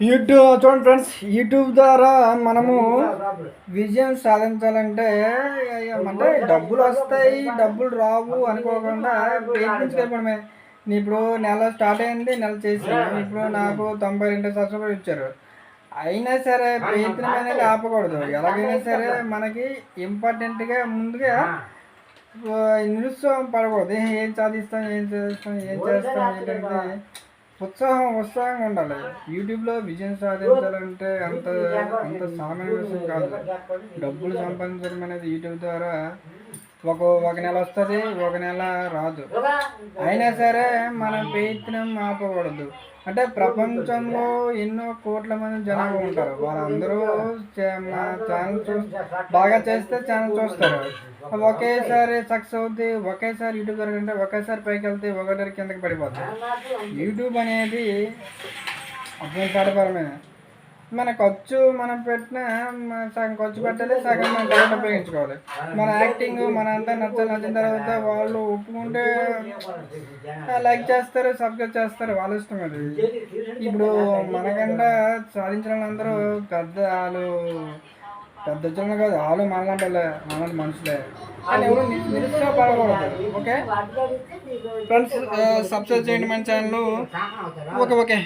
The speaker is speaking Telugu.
యూట్యూబ్ చూడండి ఫ్రెండ్స్ యూట్యూబ్ ద్వారా మనము విజయం సాధించాలంటే అంటే డబ్బులు వస్తాయి డబ్బులు రావు అనుకోకుండా ప్రయత్నించుకోవడమే నేను ఇప్పుడు నెల స్టార్ట్ అయింది నెల చేసాను ఇప్పుడు నాకు తొంభై రెండు సబ్స్క్రైబర్ ఇచ్చారు. అయినా సరే ప్రయత్నం అనేది ఆపకూడదు. ఎలాగైనా సరే మనకి ఇంపార్టెంట్గా ముందుగా నిరుత్సాహం పడకూడదు. ఏం సాధిస్తాం ఏం చేస్తాం ఏం చేస్తాం ఏంటంటే ఉత్సాహం ఉత్సాహంగా ఉండాలి. యూట్యూబ్లో విజయం సాధించాలంటే అంత అంత సామాన్య విషయం కాదు. డబ్బులు సంపాదించడం అనేది యూట్యూబ్ ద్వారా ఒక ఒక నెల వస్తుంది ఒక నెల రాదు. అయినా సరే మన ప్రయత్నం ఆపకూడదు. అంటే ప్రపంచంలో ఎన్నో కోట్ల మంది జనాభా ఉంటారు. వాళ్ళందరూ మా ఛానల్ చూ బాగా చేస్తే ఛానల్ చూస్తారు. ఒకేసారి సక్సెస్ అవుద్ది ఒకేసారి యూట్యూబ్ దొరకంటే ఒకేసారి పైకి వెళ్తే ఒకటి కిందకి పడిపోతుంది యూట్యూబ్ అనేది ఉపయోగపరమే మన ఖర్చు మనం పెట్టిన సగం ఖర్చు పెట్టాలి సగం మన డబ్బులు ఉపయోగించుకోవాలి. మన యాక్టింగ్ మన అంతా నచ్చ నచ్చిన తర్వాత వాళ్ళు ఒప్పుకుంటే లైక్ చేస్తారు సబ్స్క్రైబ్ చేస్తారు వాళ్ళ ఇష్టం అది. ఇప్పుడు మనకంటే సాధించిన వాళ్ళందరూ పెద్ద వాళ్ళు పెద్ద చిన్న కాదు వాళ్ళు మనలాంటి వాళ్ళే, మనలాంటి మనుషులే. అని ఎవరు నిరుత్సాహపడకూడదు ఓకే? ఫ్రెండ్స్ సబ్స్క్రైబ్ చేయండి మన ఛానల్ ఓకే ఓకే.